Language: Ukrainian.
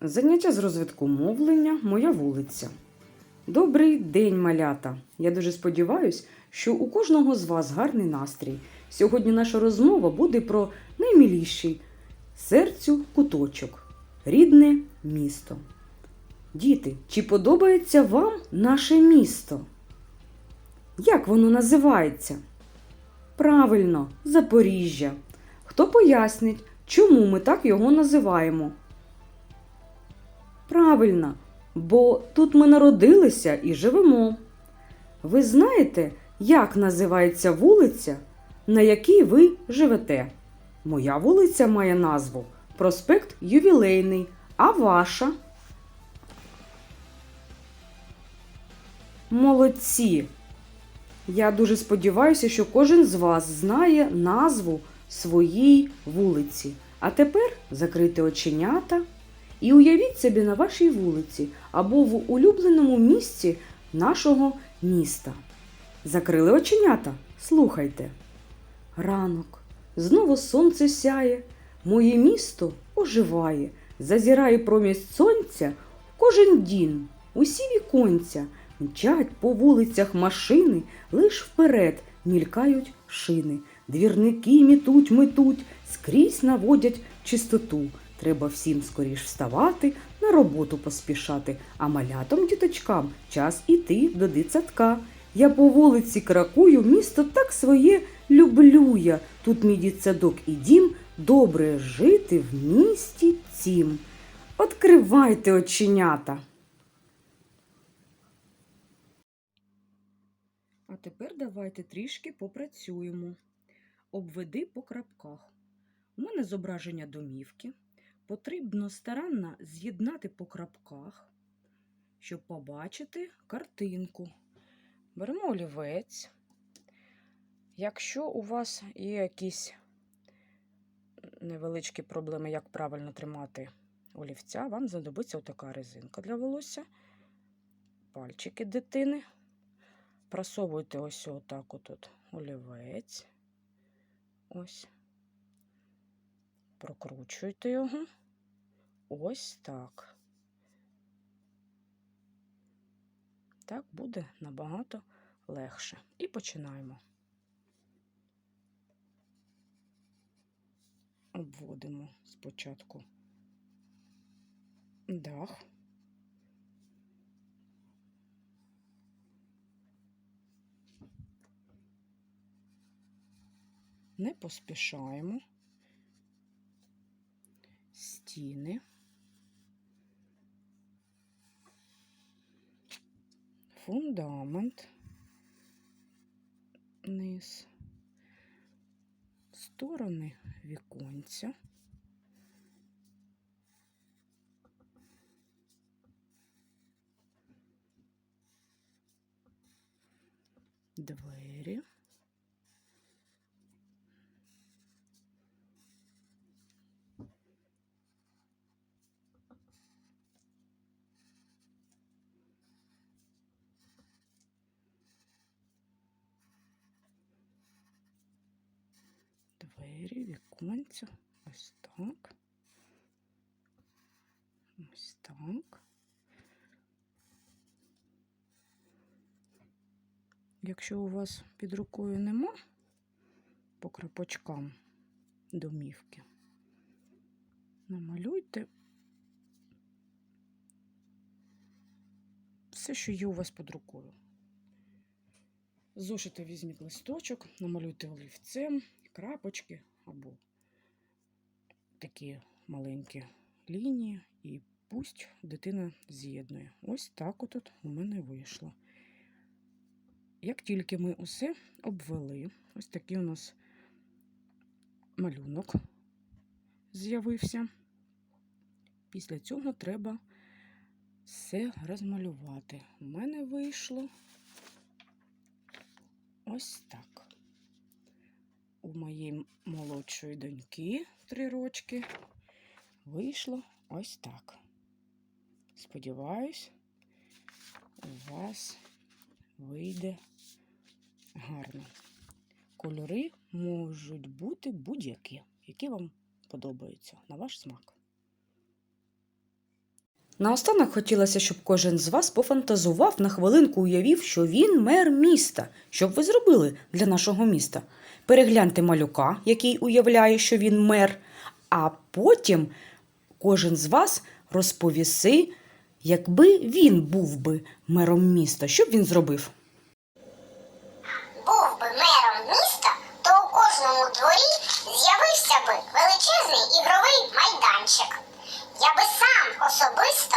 Заняття з розвитку мовлення Моя вулиця. Добрий день, малята! Я дуже сподіваюся, що у кожного з вас гарний настрій. Сьогодні наша розмова буде про найміліший серцю куточок рідне місто. Діти, чи подобається вам наше місто? Як воно називається? Правильно, Запоріжжя. Хто пояснить, чому ми так його називаємо? Правильно, бо тут ми народилися і живемо. Ви знаєте, як називається вулиця, на якій ви живете? Моя вулиця має назву Проспект Ювілейний, а ваша? Молодці! Я дуже сподіваюся, що кожен з вас знає назву своїй вулиці. А тепер закрийте оченята і уявіть собі на вашій вулиці або в улюбленому місці нашого міста. Закрили оченята? Слухайте. Ранок, знову сонце сяє, моє місто оживає, зазірає промість сонця кожен дім, усі віконця, мчать по вулицях машини, лиш вперед мількають шини. Двірники мітуть, метуть, скрізь наводять чистоту. Треба всім скоріш вставати, на роботу поспішати, а малятам діточкам час іти до дитсадка. Я по вулиці кракую, місто так своє люблю я. Тут мій дитсадок і дім, добре жити в місті цім. Откривайте оченята. А тепер давайте трішки попрацюємо. Обведи по крапках. У мене зображення домівки. Потрібно старанно з'єднати по крапках, щоб побачити картинку. Беремо олівець. Якщо у вас є якісь невеличкі проблеми, як правильно тримати олівця, вам знадобиться така резинка для волосся, пальчики дитини. Просовуйте ось отак от олівець. Ось. Прокручуйте його. Ось так. Так буде набагато легше. І починаємо. Обводимо спочатку дах. Не поспішаємо. Стіни. Фундамент. Низ. Сторони віконця. Двері. Двері, віконця. Ось так. Ось так. Якщо у вас під рукою нема по крапочкам домівки, намалюйте все, що є у вас під рукою. Зошита візьміть листочок, намалюйте олівцем, крапочки або такі маленькі лінії, і пусть дитина з'єднує. Ось так от у мене вийшло. Як тільки ми усе обвели, ось такий у нас малюнок з'явився. Після цього треба все розмалювати. У мене вийшло ось так. У моєї молодшої доньки три рочки вийшло ось так. Сподіваюсь, у вас вийде гарно. Кольори можуть бути будь-які, які вам подобаються на ваш смак. Наостанок хотілося, щоб кожен з вас пофантазував на хвилинку уявів, що він мер міста. Що б ви зробили для нашого міста? Перегляньте малюка, який уявляє, що він мер, а потім кожен з вас розповіси, якби він був би мером міста, що б він зробив? був би мером міста, то у кожному дворі з'явився би величезний ігровий майданчик. Я би сам особисто